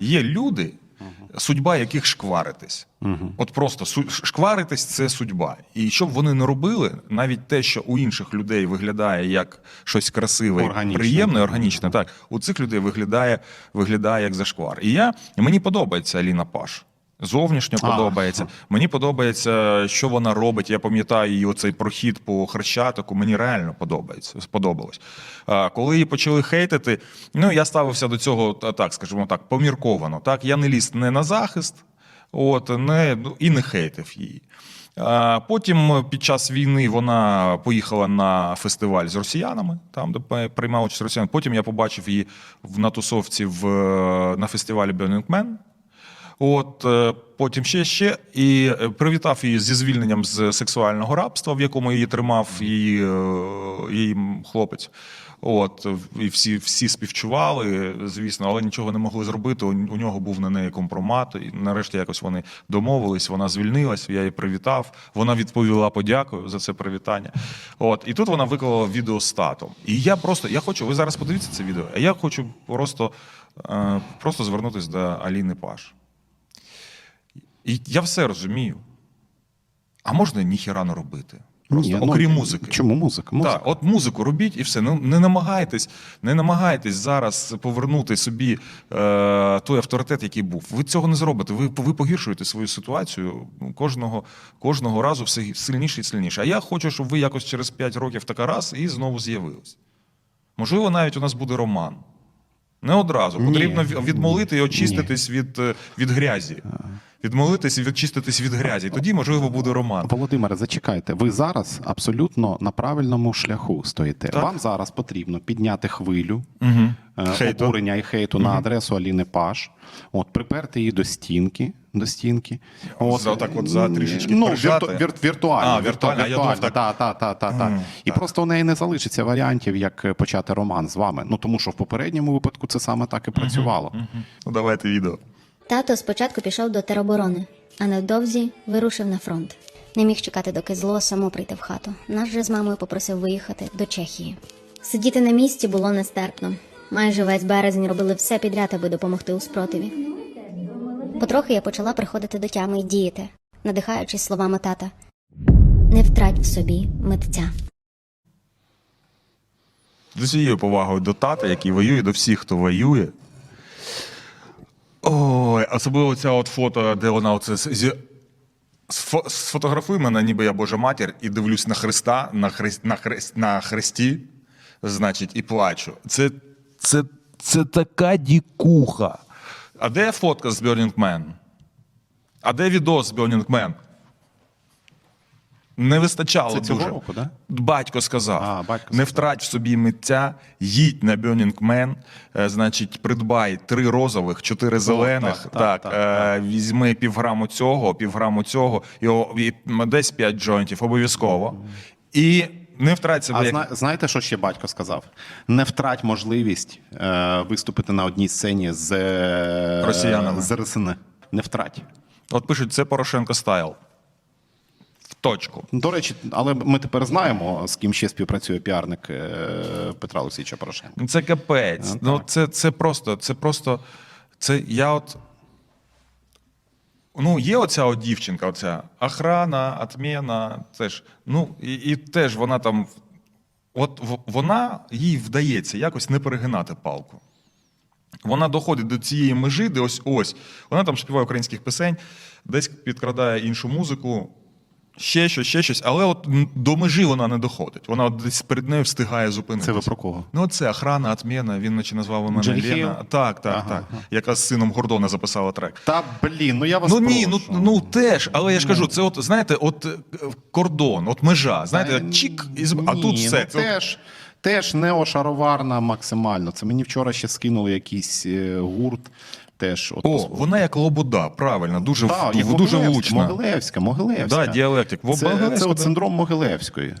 Є люди, судьба яких шкваритись. От просто шкваритись це судьба. І щоб вони не робили, навіть те, що у інших людей виглядає як щось красиве, Органічне. приємне, органічне, так у цих людей виглядає, виглядає як зашквар. І я мені подобається Аліна Паш. Зовнішньо А. подобається. Мені подобається, що вона робить. Я пам'ятаю її оцей прохід по хрещатику. Мені реально подобається. Сподобалось. А, коли її почали хейтити, ну я ставився до цього так, скажімо так, помірковано. Так, я не ліз не на захист, от не ну, і не хейтив її. Потім під час війни вона поїхала на фестиваль з росіянами, там де приймав участь росіяни. Потім я побачив її в на тусовці в, на фестивалі Burning Man. От е, потім ще ще і е, привітав її зі звільненням з сексуального рабства, в якому її тримав її, е, її хлопець. От і всі, всі співчували, звісно, але нічого не могли зробити. У, у нього був на неї компромат. І нарешті якось вони домовились. Вона звільнилась. Я її привітав. Вона відповіла подякою за це привітання. От і тут вона виклала відео з татом. І я просто я хочу. Ви зараз подивіться це відео. А я хочу просто, просто звернутися до Аліни Паш. І я все розумію. А можна ніхіра не робити? Просто Ні, ну, окрім музики. Чому музика? Музика. Так, от музику робіть і все. Ну не намагайтесь, не намагайтесь зараз повернути собі е, той авторитет, який був. Ви цього не зробите. Ви, ви погіршуєте свою ситуацію кожного, кожного разу все сильніше і сильніше. А я хочу, щоб ви якось через 5 років така раз і знову з'явились. Можливо, навіть у нас буде роман. Не одразу. Ні. Потрібно ві- відмолити і очиститись від, е, від грязі. Відмолитись і відчиститись від грязі. Тоді, можливо, буде роман. Володимире, зачекайте. Ви зараз абсолютно на правильному шляху стоїте. Так. Вам зараз потрібно підняти хвилю Угу. е, обурення і хейту на адресу Аліни Паш. От приперти її до стінки. До стінки. За- так от за трішечки ну, вірту, вір, віртуально. А, віртуально, думав, так. Та, та, та, та, та. Мгм, І просто у неї не залишиться варіантів, як почати роман з вами. Ну тому що в попередньому випадку це саме так і працювало. Ну, давайте відео. Тато спочатку пішов до тероборони, а невдовзі вирушив на фронт. Не міг чекати, доки зло само прийде в хату. Нас же з мамою попросив виїхати до Чехії. Сидіти на місці було нестерпно. Майже весь березень робили все підряд, аби допомогти у спротиві. Потрохи я почала приходити до тями і діяти, надихаючись словами тата: Не втрать в собі митця. З усією повагою до тата, який воює, до всіх, хто воює. Особливо ця от фото, де вона оце зі. Сфотографуй мене, ніби я Божа матір, і дивлюсь на Христа, на, хрест, на, хрест, на хресті, значить, і плачу. Це, це, це така дікуха. А де фотка з Burning Man? А де відос з Burning Man? Не вистачало Це цього дуже. року, да? Батько сказав: А, батько не сказав. втрать в собі митця, їдь на Burning Man, е, значить, придбай три розових, чотири зелених. так, так, так, е, візьми півграму цього, півграму цього, і, і десь п'ять джойнтів, обов'язково. І не втрать себе. А як- зна, знаєте, що ще батько сказав? Не втрать можливість е, виступити на одній сцені з е, Росіянами. з РСН. Не втрать. От пишуть, це Порошенко стайл. Точку. До речі, але ми тепер знаємо, з ким ще співпрацює піарник е, Петра Олексійовича Порошенка. Ну, Це капець. Ну, Ну, це, це просто, це просто. Це я от. Ну, є оця от дівчинка, оця охрана, отмена, це ж. Ну, і, і теж вона там. От вона їй вдається якось не перегинати палку. Вона доходить до цієї межі, де ось ось. Вона там співає українських пісень, десь підкрадає іншу музику, ще щось, ще щось, але от до межі вона не доходить. Вона от десь перед нею встигає зупинитися. Це ви про кого? Ну, це охрана, отмена, він наче назвав мене Джей Лена. Хіл? Так, так, Ага, так. ага. Яка з сином Гордона записала трек. Та блін, ну я вас Ну ні, ну, прошу. ну теж, але я ж кажу, це от, знаєте, от е, кордон, от межа, знаєте, Та чік, і з- а ні, тут все. Ну, Це от- теж, теж неошароварна максимально. Це мені вчора ще скинули якийсь е, гурт. Теж от О, вона як лобода, правильно, дуже, да, в- як дуже влучна. Могилевська, Могилевська. Да, діалектик. Це, це от синдром Могилевської.